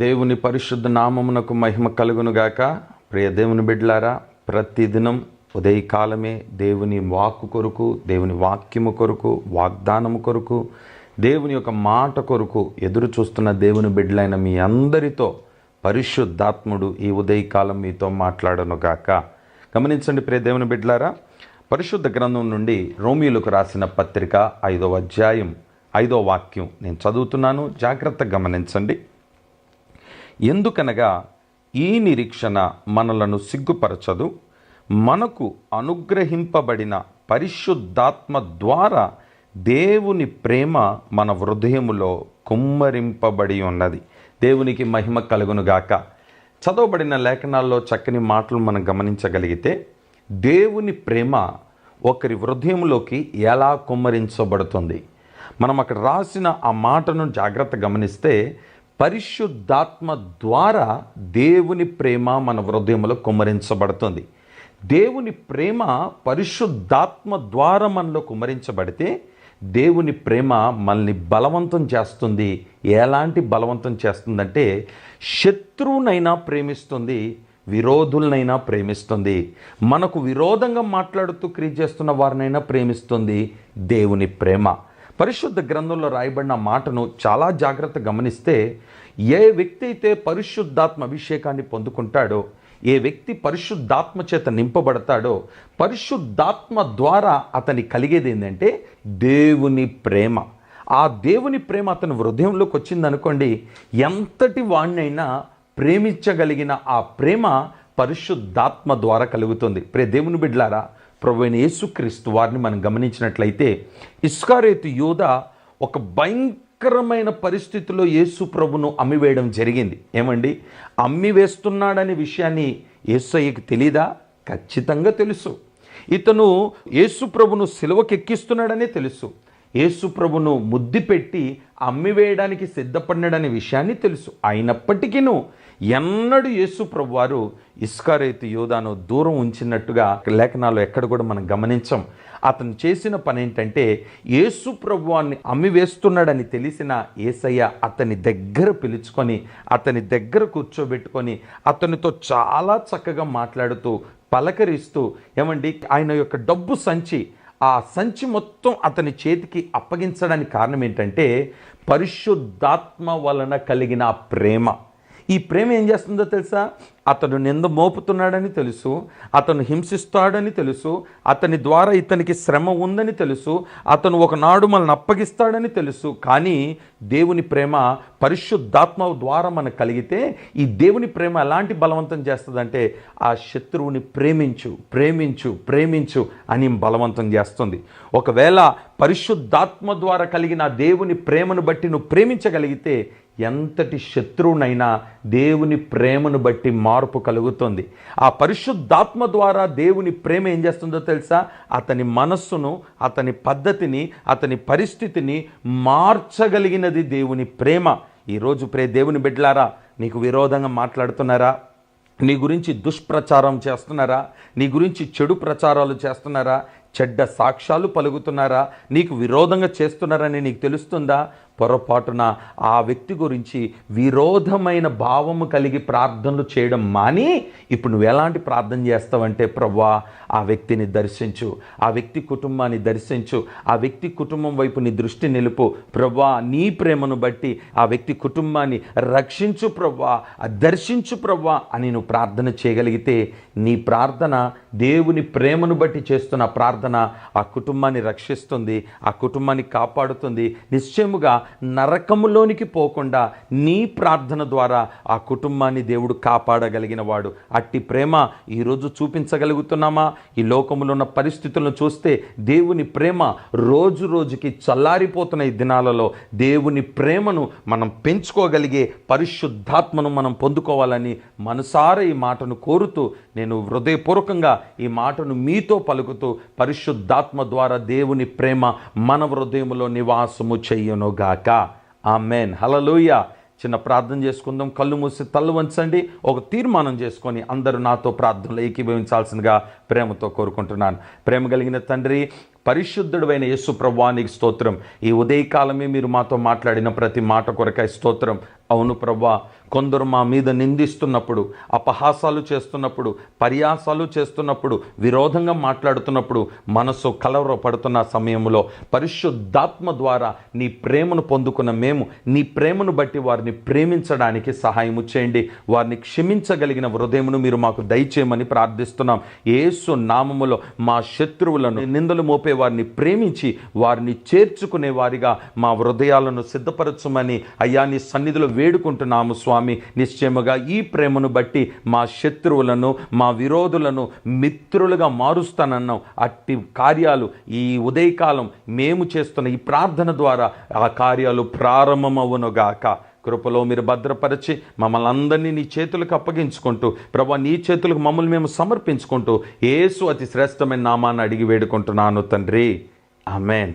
దేవుని పరిశుద్ధ నామమునకు మహిమ కలుగునుగాక. ప్రియ దేవుని బిడ్డలారా ప్రతిదినం ఉదయకాలమే దేవుని వాక్కు కొరకు దేవుని వాక్యము కొరకు వాగ్దానము కొరకు దేవుని యొక్క మాట కొరకు ఎదురు చూస్తున్న దేవుని బిడ్డలైన మీ అందరితో పరిశుద్ధాత్ముడు ఈ ఉదయకాలం మీతో మాట్లాడనుగాక. గమనించండి ప్రియ దేవుని బిడ్డలారా పరిశుద్ధ గ్రంథం నుండి రోమిలకు రాసిన పత్రిక ఐదవ అధ్యాయం ఐదో వాక్యం నేను చదువుతున్నాను. జాగ్రత్తగా గమనించండి. ఎందుకనగా ఈ నిరీక్షణ మనలను సిగ్గుపరచదు మనకు అనుగ్రహింపబడిన పరిశుద్ధాత్మ ద్వారా దేవుని ప్రేమ మన హృదయములో కుమ్మరింపబడి ఉన్నది. దేవునికి మహిమ కలుగునుగాక చదవబడిన లేఖనాల్లో చక్కని మాటలు మనం గమనించగలిగితే దేవుని ప్రేమ ఒకరి హృదయంలోకి ఎలా కుమ్మరించబడుతుంది? మనం అక్కడ రాసిన ఆ మాటను జాగ్రత్త గమనిస్తే పరిశుద్ధాత్మ ద్వారా దేవుని ప్రేమ మన హృదయంలో కుమ్మరించబడుతుంది. దేవుని ప్రేమ పరిశుద్ధాత్మ ద్వారా మనలో కుమ్మరించబడితే దేవుని ప్రేమ మనల్ని బలవంతం చేస్తుంది. ఎలాంటి బలవంతం చేస్తుందంటే శత్రువునైనా ప్రేమిస్తుంది విరోధులనైనా ప్రేమిస్తుంది. మనకు విరోధంగా మాట్లాడుతూ క్రియ చేస్తున్న వారినైనా ప్రేమిస్తుంది దేవుని ప్రేమ. పరిశుద్ధ గ్రంథంలో రాయబడిన మాటను చాలా జాగ్రత్త గమనిస్తే ఏ వ్యక్తి అయితే పరిశుద్ధాత్మ అభిషేకాన్ని పొందుకుంటాడో ఏ వ్యక్తి పరిశుద్ధాత్మ చేత నింపబడతాడో పరిశుద్ధాత్మ ద్వారా అతని కలిగేది ఏంటంటే దేవుని ప్రేమ. ఆ దేవుని ప్రేమ అతని హృదయంలోకి వచ్చిందనుకోండి ఎంతటి వాణ్ణైనా ప్రేమించగలిగిన ఆ ప్రేమ పరిశుద్ధాత్మ ద్వారా కలుగుతుంది. ప్రే దేవుని బిడ్లారా ప్రభు అయిన యేసుక్రీస్తు వారిని మనం గమనించినట్లయితే ఇస్కారేతు యోధ ఒక భయంకరమైన పరిస్థితిలో యేసు ప్రభును అమ్మివేయడం జరిగింది. ఏమండి? అమ్మి వేస్తున్నాడనే విషయాన్ని యేసయ్యకి తెలీదా? ఖచ్చితంగా తెలుసు. ఇతను యేసు ప్రభును సిలువకెక్కిస్తున్నాడనే తెలుసు. యేసుప్రభును ముద్దు పెట్టి అమ్మివేయడానికి సిద్ధపడినాడనే విషయాన్ని తెలుసు. అయినప్పటికీను ఎన్నడూ యేసుప్రభు వారు ఇస్కారేతు యోధాను దూరం ఉంచినట్టుగా లేఖనాలు ఎక్కడ కూడా మనం గమనించం. అతను చేసిన పని ఏంటంటే యేసు ప్రభువాన్ని అమ్మివేస్తున్నాడని తెలిసిన ఏసయ్య అతని దగ్గర పిలుచుకొని అతని దగ్గర కూర్చోబెట్టుకొని అతనితో చాలా చక్కగా మాట్లాడుతూ పలకరిస్తూ ఏమండి ఆయన యొక్క డబ్బు సంచి ఆ సంచి మొత్తం అతని చేతికి అప్పగించడానికి కారణం ఏంటంటే పరిశుద్ధాత్మ వలన కలిగిన ప్రేమ. ఈ ప్రేమ ఏం చేస్తుందో తెలుసా? అతను నింద మోపుతున్నాడని తెలుసు అతను హింసిస్తాడని తెలుసు అతని ద్వారా ఇతనికి శ్రమ ఉందని తెలుసు అతను ఒకనాడు మనల్ని అప్పగిస్తాడని తెలుసు కానీ దేవుని ప్రేమ పరిశుద్ధాత్మ ద్వారా మనకు కలిగితే ఈ దేవుని ప్రేమ ఎలాంటి బలవంతం చేస్తుందంటే ఆ శత్రువుని ప్రేమించు ప్రేమించు ప్రేమించు అని బలవంతం చేస్తుంది. ఒకవేళ పరిశుద్ధాత్మ ద్వారా కలిగిన దేవుని ప్రేమను బట్టి నువ్వు ప్రేమించగలిగితే ఎంతటి శత్రువునైనా దేవుని ప్రేమను బట్టి మార్పు కలుగుతుంది. ఆ పరిశుద్ధాత్మ ద్వారా దేవుని ప్రేమ ఏం చేస్తుందో తెలుసా? అతని మనస్సును అతని పద్ధతిని అతని పరిస్థితిని మార్చగలిగినది దేవుని ప్రేమ. ఈరోజు ప్రే దేవుని బిడ్డలారా నీకు విరోధంగా మాట్లాడుతున్నారా? నీ గురించి దుష్ప్రచారం చేస్తున్నారా? నీ గురించి చెడు ప్రచారాలు చేస్తున్నారా? చెడ్డ సాక్ష్యాలు పలుకుతున్నారా? నీకు విరోధంగా చేస్తున్నారని నీకు తెలుస్తుందా? పొరపాటున ఆ వ్యక్తి గురించి విరోధమైన భావము కలిగి ప్రార్థనలు చేయడం మాని ఇప్పుడు నువ్వు ఎలాంటి ప్రార్థన చేస్తావంటే ప్రవ్వా ఆ వ్యక్తిని దర్శించు ఆ వ్యక్తి కుటుంబాన్ని దర్శించు ఆ వ్యక్తి కుటుంబం వైపు నీ దృష్టి నిలుపు ప్రవ్వా నీ ప్రేమను బట్టి ఆ వ్యక్తి కుటుంబాన్ని రక్షించు ప్రవ్వా దర్శించు ప్రవ్వా అని నువ్వు ప్రార్థన చేయగలిగితే నీ ప్రార్థన దేవుని ప్రేమను బట్టి చేస్తున్న ప్రార్థన ఆ కుటుంబాన్ని రక్షిస్తుంది ఆ కుటుంబాన్ని కాపాడుతుంది. నిశ్చయముగా నరకములోనికి పోకుండా నీ ప్రార్థన ద్వారా ఆ కుటుంబాన్ని దేవుడు కాపాడగలిగిన వాడు. అట్టి ప్రేమ ఈరోజు చూపించగలుగుతున్నామా? ఈ లోకములో ఉన్న పరిస్థితులను చూస్తే దేవుని ప్రేమ రోజు రోజుకి చల్లారిపోతున్న ఈ దినాలలో దేవుని ప్రేమను మనం పెంచుకోగలిగే పరిశుద్ధాత్మను మనం పొందుకోవాలని మనసార ఈ మాటను కోరుతూ నేను హృదయపూర్వకంగా ఈ మాటను మీతో పలుకుతూ పరిశుద్ధాత్మ ద్వారా దేవుని ప్రేమ మన హృదయంలో నివాసము చెయ్యనుగాక ఆమెన్. హలలోయ చిన్న ప్రార్థన చేసుకుందాం. కళ్ళు మూసి తల్లు వంచండి. ఒక తీర్మానం చేసుకొని అందరూ నాతో ప్రార్థనలో ఏకీభవించాల్సిందిగా ప్రేమతో కోరుకుంటున్నాను. ప్రేమ కలిగిన తండ్రి పరిశుద్ధుడైన యేసు ప్రభానికి స్తోత్రం. ఈ ఉదయకాలమే మీరు మాతో మాట్లాడిన ప్రతి మాట కొరకాయ స్తోత్రం. అవును ప్రభా కొందరు మా మీద నిందిస్తున్నప్పుడు అపహాసాలు చేస్తున్నప్పుడు పర్యాసాలు చేస్తున్నప్పుడు విరోధంగా మాట్లాడుతున్నప్పుడు మనసు కలవరపడుతున్న సమయంలో పరిశుద్ధాత్మ ద్వారా నీ ప్రేమను పొందుకున్న మేము నీ ప్రేమను బట్టి వారిని ప్రేమించడానికి సహాయము చేయండి. వారిని క్షమించగలిగిన హృదయమును మీరు మాకు దయచేయమని ప్రార్థిస్తున్నాం. ఏసు నామములో మా శత్రువులను నిందలు మోపే వారిని ప్రేమించి వారిని చేర్చుకునే వారిగా మా హృదయాలను సిద్ధపరచమని అయ్యా నీ సన్నిధిలో వేడుకుంటున్నాము స్వామి. నిశ్చయముగా ఈ ప్రేమను బట్టి మా శత్రువులను మా విరోధులను మిత్రులుగా మారుస్తానన్నాం. అట్టి కార్యాలు ఈ ఉదయకాలం మేము చేస్తున్న ఈ ప్రార్థన ద్వారా ఆ కార్యాలు ప్రారంభమవునుగాక. కృపలో మీరు భద్రపరిచి మమ్మల్ని అందరినీ నీ చేతులకు అప్పగించుకుంటూ ప్రభా నీ చేతులకు మమ్మల్ని మేము సమర్పించుకుంటూ ఏసు అతి శ్రేష్టమైన నామాన్ని అడిగి వేడుకుంటున్నాను తండ్రి. ఆమెన్.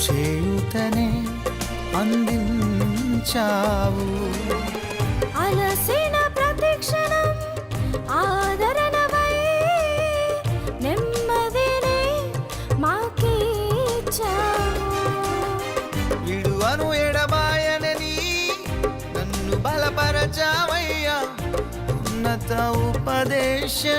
చేయుతనే అందించావు. అలసిన ప్రతిక్షణం ఆదరణవై నెమ్మదిని మాకిచ్చావు. విడువను ఎడబాయనని నన్ను బలపరచావయ్యా. ఉన్నత ఉపదేశమిచ్చావయ్యా.